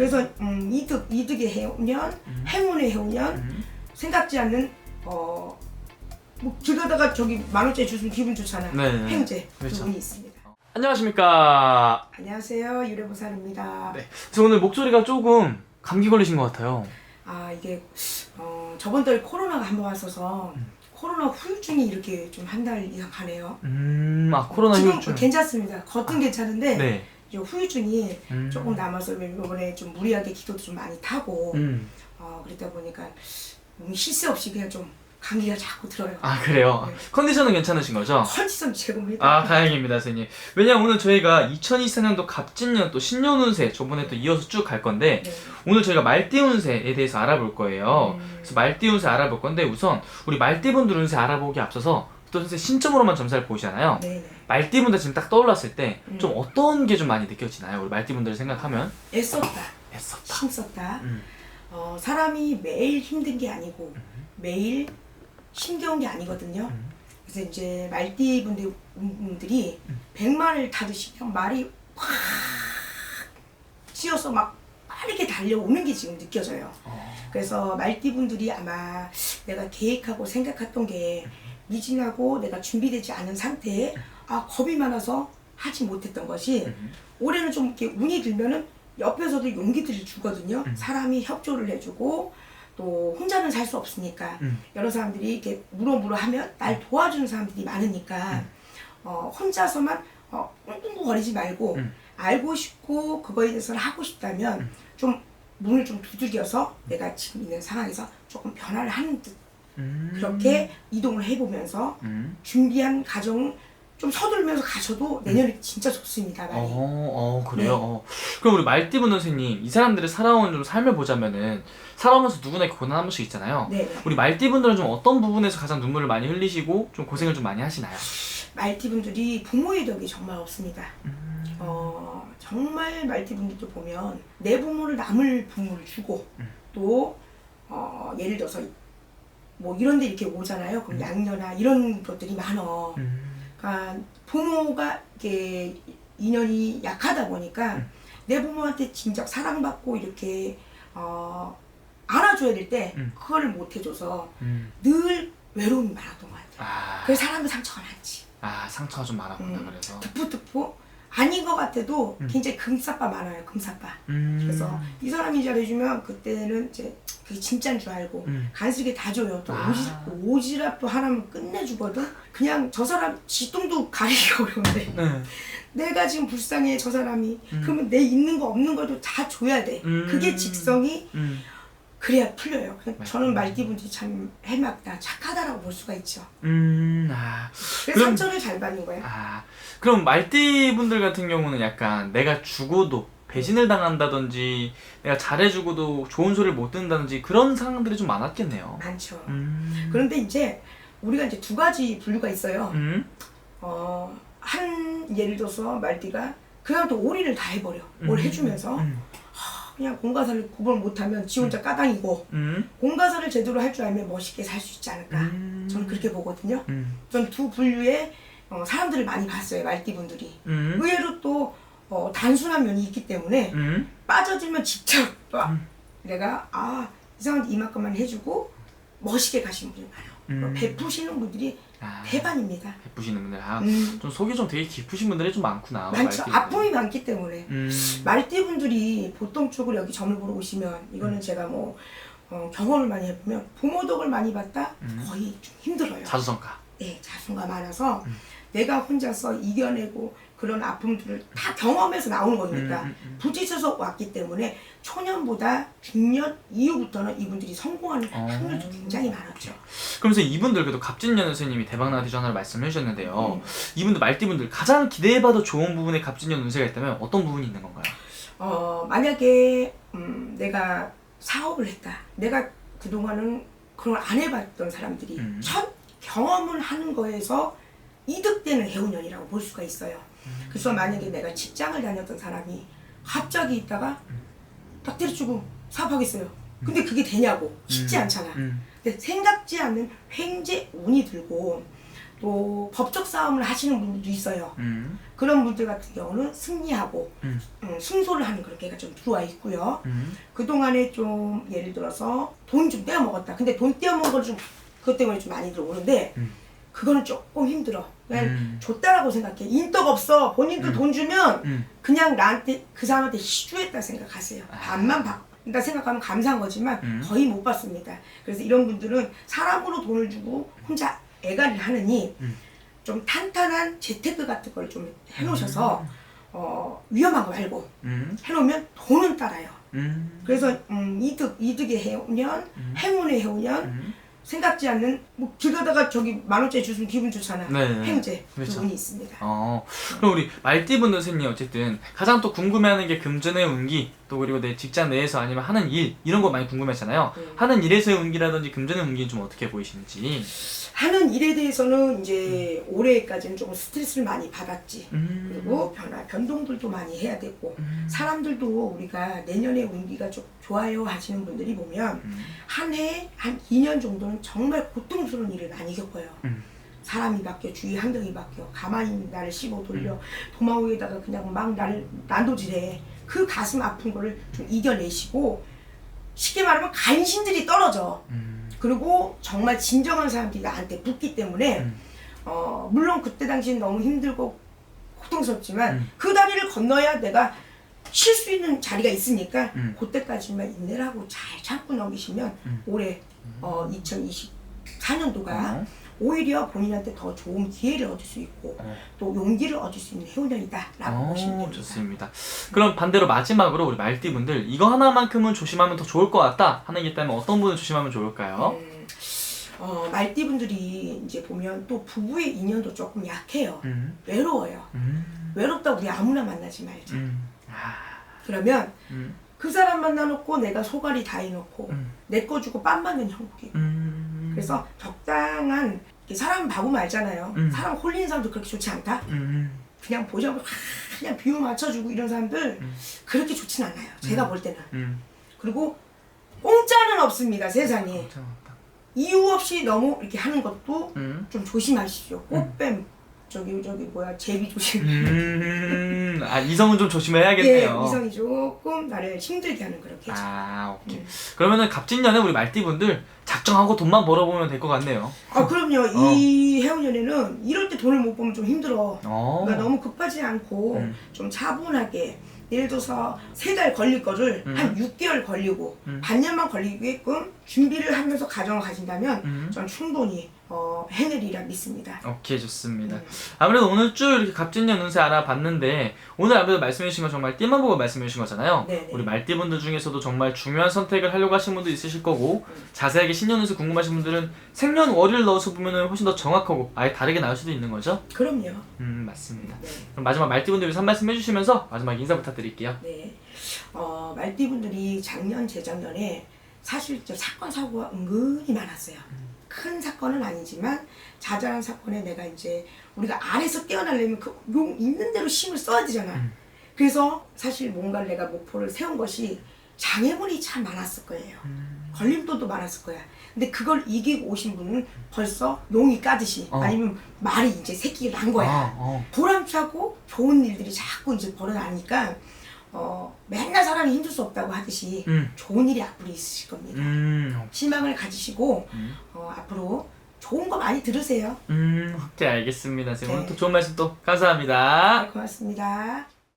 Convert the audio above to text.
그래서 음, 이득 이득의 해운년, 음. 행운의 해운년, 음. 생각지 않는 어. 뭐 길 가다가 저기 만 원짜리 주시면 기분 좋잖아요. 네. 행제 그렇죠. 두 분이 있습니다. 안녕하십니까. 안녕하세요 유래보살입니다. 네. 그래서 오늘 목소리가 조금 감기 걸리신 것 같아요. 아 이게 어, 저번 달 코로나가 한 번 왔어서 음. 코로나 후유증이 이렇게 좀 한 달 이상 가네요. 음, 아 코로나 지금 후유증. 괜찮습니다. 겉은 괜찮은데 네. 이 후유증이 음. 조금 남아서 이번에 좀 무리하게 기도도 좀 많이 타고 음. 어, 그러다 보니까 몸이 쉴 새 없이 그냥 좀 감기가 자꾸 들어요. 아 그래요. 네. 컨디션은 괜찮으신 거죠? 컨디션 최고입니다. 아 다행입니다 선생님 왜냐면 오늘 저희가 2024년도 갑진년 또 신년 운세 저번에 또 이어서 쭉 갈 건데 네. 오늘 저희가 말띠 운세에 대해서 알아볼 거예요 음. 그래서 말띠 운세 알아볼 건데 우선 우리 말띠분들 운세 알아보기 앞서서 또 선생 신점으로만 점사를 보시잖아요 네네. 말띠분들 지금 딱 떠올랐을 때 음. 좀 어떤 게 좀 많이 느껴지나요? 우리 말띠분들 생각하면 애썼다, 애썼다 힘썼다. 음. 어, 사람이 매일 힘든 게 아니고 매일 힘겨운 게 아니거든요. 음. 그래서 이제 말띠 분들, 분들이 백마를 타듯이 그냥 말이 확 찌어서 막 빠르게 달려오는 게 지금 느껴져요. 어. 그래서 말띠 분들이 아마 내가 계획하고 생각했던 게 미진하고 내가 준비되지 않은 상태에 아 겁이 많아서 하지 못했던 것이 음. 올해는 좀 이렇게 운이 들면은 옆에서도 용기들을 주거든요. 음. 사람이 협조를 해주고 또 혼자는 살 수 없으니까 음. 여러 사람들이 이렇게 물어물어 하면 날 도와주는 사람들이 많으니까 음. 어, 혼자서만 어, 꿍꿍거리지 말고 음. 알고 싶고 그거에 대해서는 하고 싶다면 음. 좀 문을 좀 두들겨서 내가 지금 있는 상황에서 조금 변화를 하는 듯 음. 그렇게 이동을 해보면서 음. 준비한 과정 좀 서둘면서 가셔도 내년에 진짜 좋습니다 많이. 어, 어 그래요. 네. 어. 그럼 우리 말띠분 선생님 이 사람들의 살아온 좀 삶을 보자면은 살아오면서 누구나 이렇게 고난 한 번씩 있잖아요. 네. 우리 말띠분들은 좀 어떤 부분에서 가장 눈물을 많이 흘리시고 좀 고생을 좀 많이 하시나요? 말띠분들이 부모의 덕이 정말 없습니다. 음. 어, 정말 말띠분들도 보면 내 부모를 남을 부모를 주고 음. 또 어, 예를 들어서 뭐 이런 데 이렇게 오잖아요. 그럼 음. 양녀나 이런 것들이 많어. 음. 그러니까 부모가 이렇게 인연이 약하다 보니까 음. 내 부모한테 진작 사랑받고 이렇게 어, 안아줘야 될때 음. 그거를 못 해줘서 음. 늘 외로움이 많았던 것 같아요. 아, 그래서 사람의 상처가 많지. 아 상처가 좀 많았구나 음. 그래서. 득포득포 아닌 것 같아도 음. 굉장히 금사빠 많아요 금사빠 음. 그래서 이 사람이 잘해주면 그때는 이제 그게 진짜인 줄 알고 음. 간식에 다 줘요 또 아. 오지, 오지랖도 하나면 끝내주거든 그냥 저 사람 지똥도 가리기 어려운데 네. 내가 지금 불쌍해 저 사람이 음. 그러면 내 있는 거 없는 것도 다 줘야 돼 음. 그게 직성이 음. 그래야 풀려요. 저는 말띠분들이 참 해맑다 착하다라고 볼 수가 있죠 음. 아. 그래서 그럼- 상처를 잘 받는 거예요 아. 그럼 말띠 분들 같은 경우는 약간 내가 죽어도 배신을 당한다든지 내가 잘해주고도 좋은 소리를 못 듣는다든지 그런 상황들이 좀 많았겠네요. 많죠 음. 그런데 이제 우리가 이제 두 가지 분류가 있어요. 음. 어, 한 예를 들어서 말띠가 그냥 또 오리를 다 해버려. 뭘 음. 해주면서 음. 그냥 공가사를 구분 못하면 지 혼자 까당이고 음. 공가사를 제대로 할 줄 알면 멋있게 살 수 있지 않을까. 음. 저는 그렇게 보거든요. 음. 전 두 분류의 어, 사람들을 많이 봤어요. 말띠분들이. 음. 의외로 또 어, 단순한 면이 있기 때문에 음. 빠져들면 직접 와, 음. 내가 아 이상한데 이만큼만 해주고 멋있게 가시는 분이 많아요. 음. 베푸시는 분들이 아, 대반입니다. 베푸시는 분들 아, 음, 좀 속이 좀 되게 깊으신 분들이 좀 많구나. 많죠. 말띠분들. 아픔이 많기 때문에 음. 말띠 분들이 보통 쪽으로 여기 점을 보러 오시면 이거는 음. 제가 뭐 어, 경험을 많이 해보면 부모 덕을 많이 받다 음. 거의 좀 힘들어요. 자수성가. 네, 자수가 많아서 음. 내가 혼자서 이겨내고 그런 아픔들을 다 경험해서 나오는 거니까 음, 음, 음. 부딪혀서 왔기 때문에 초년보다 중년 이후부터는 이분들이 성공하는 어. 확률도 굉장히 많았죠. 그러면서 이분들 그래도 갑진년 선생님이 대박나는 대전하를 말씀해 주셨는데요. 음. 이분들 말띠분들 가장 기대해봐도 좋은 부분에 갑진년 운세가 있다면 어떤 부분이 있는 건가요? 어, 만약에 음, 내가 사업을 했다. 내가 그동안은 그런 걸안 해봤던 사람들이 음. 첫 경험을 하는 거에서 이득되는 해운년이라고 볼 수가 있어요. 음. 그래서 만약에 내가 직장을 다녔던 사람이 갑자기 있다가 딱 때려주고 사업하겠어요. 근데 그게 되냐고 쉽지 음. 않잖아. 음. 근데 생각지 않는 횡재 운이 들고 또 법적 싸움을 하시는 분들도 있어요. 음. 그런 분들 같은 경우는 승리하고 음. 음, 승소를 하는 그런 게가 좀 들어와 있고요. 음. 그 동안에 좀 예를 들어서 돈 좀 떼어 먹었다. 근데 돈 떼어 먹은 걸좀 그것 때문에 좀 많이 들어오는데 음. 그거는 조금 힘들어. 그냥 음. 줬다라고 생각해. 인덕 없어. 본인도 음. 돈 주면 음. 그냥 나한테 그 사람한테 희주했다 생각하세요. 아. 반만 받는다 생각하면 감사한 거지만 음. 거의 못 받습니다. 그래서 이런 분들은 사람으로 돈을 주고 혼자 애가를 하느니 음. 좀 탄탄한 재테크 같은 걸 좀 해놓으셔서 어, 위험한 거 말고 음. 해놓으면 돈은 따라요. 음. 그래서 음, 이득 이득에 해오면 음. 행운에 해오면 음. 생각지 않는 뭐길 가다가 저기 만 원짜리 주시면 기분 좋잖아. 네네. 행제 그렇죠. 그분이 있습니다. 어, 그럼 우리 말띠분 선생님 어쨌든 가장 또 궁금해하는 게 금전의 운기 또 그리고 내 직장 내에서 아니면 하는 일 이런 거 많이 궁금하잖아요. 음. 하는 일에서의 운기라든지 금전의 운기는 좀 어떻게 보이시는지. 하는 일에 대해서는 이제 올해까지는 조금 스트레스를 많이 받았지. 음. 그리고 변화 변동들도 많이 해야 되고 음. 사람들도 우리가 내년에 운기가 좀 좋아요 하시는 분들이 보면 음. 한 해 한 2년 정도는 정말 고통스러운 일을 많이 겪어요. 음. 사람이 바뀌어 주위 환경이 바뀌어 가만히 나를 씹어 돌려 음. 도마 위에다가 그냥 막 나를 난도질해 그 가슴 아픈 거를 좀 이겨내시고 쉽게 말하면 간신들이 떨어져 음. 그리고 정말 진정한 사람들이 나한테 붙기 때문에 음. 어, 물론 그때 당시엔 너무 힘들고 고통스럽지만 음. 그 다리를 건너야 내가 쉴 수 있는 자리가 있으니까 음. 그때까지만 인내하고 잘 참고 넘기시면 음. 올해 어, 2024년도가 어. 오히려 본인한테 더 좋은 기회를 얻을 수 있고 어. 또 용기를 얻을 수 있는 해운년이다라고 어, 보시면 됩니다. 좋습니다. 그럼 반대로 마지막으로 우리 말띠분들 이거 하나만큼은 조심하면 더 좋을 것 같다 하는 게 있다면 어떤 분을 조심하면 좋을까요? 음, 어, 말띠분들이 이제 보면 또 부부의 인연도 조금 약해요. 음. 외로워요. 음. 외롭다 우리 아무나 만나지 말자. 음. 아. 그러면 음. 그 사람 만나놓고 내가 소갈이 다 해놓고 음. 내 거 주고 빤 맞는 형국이. 음. 그래서 적당한 사람 봐보면 알잖아요. 음. 사람 홀리는 사람도 그렇게 좋지 않다. 음. 그냥 보자고 그냥 비유 맞춰주고 이런 사람들 음. 그렇게 좋진 않아요. 제가 볼 때는. 음. 그리고 공짜는 없습니다 세상에. 괜찮았다. 이유 없이 너무 이렇게 하는 것도 음. 좀 조심하십시오. 꽃뱀 저기 저기 뭐야 제비 조심. 음. 아 이성은 좀 예, 조심해야겠네요. 이성이 조금 나를 힘들게 하는 그런 계절. 아 오케이. 음. 그러면은 갑진년에 우리 말띠분들 작정하고 돈만 벌어보면 될 것 같네요. 아 그럼요. 이 해운년에는 이럴 때 돈을 못 벌면 좀 힘들어. 어. 그러니까 너무 급하지 않고 음. 좀 차분하게 예를 들어서 세 달 걸릴 거를 음. 한 6개월 걸리고 음. 반년만 걸리게끔 준비를 하면서 가정을 가진다면 음. 전 충분히 어, 해내리라 믿습니다. 오케이 좋습니다. 음. 아무래도 오늘 쭉 이렇게 갑진년 운세 알아봤는데 오늘 아무래도 말씀해 주신 건 정말 띠만 보고 말씀해 주신 거잖아요. 네네. 우리 말띠분들 중에서도 정말 중요한 선택을 하려고 하신 분도 있으실 거고 자세하게 신년 운세 궁금하신 분들은 생년월일 넣어서 보면 훨씬 더 정확하고 아예 다르게 나올 수도 있는 거죠. 그럼요. 음 맞습니다. 네. 그럼 마지막 말띠분들 위해서 한 말씀 해주시면서 마지막 인사 부탁드 릴게요. 네. 어, 말띠분들이 작년, 재작년에 사실 저 사건, 사고가 은근히 많았어요. 큰 사건은 아니지만 자잘한 사건에 내가 이제 우리가 안에서 깨어나려면 그 용 있는 대로 힘을 써야 되잖아. 음. 그래서 사실 뭔가를 내가 목표를 세운 것이 장애물이 참 많았을 거예요. 음. 걸림돌도 많았을 거야. 근데 그걸 이기고 오신 분은 벌써 용이 까듯이 어. 아니면 말이 이제 새끼가 난 거야. 아, 어. 보람차고 좋은 일들이 자꾸 이제 벌어나니까 어, 맨날 사람이 힘들 수 없다고 하듯이 음. 좋은 일이 앞으로 있으실 겁니다. 음. 희망을 가지시고 음. 어, 앞으로 좋은 거 많이 들으세요. 음. 오케이 알겠습니다. 선생님. 오늘 네. 또 좋은 말씀 또 감사합니다. 네, 고맙습니다.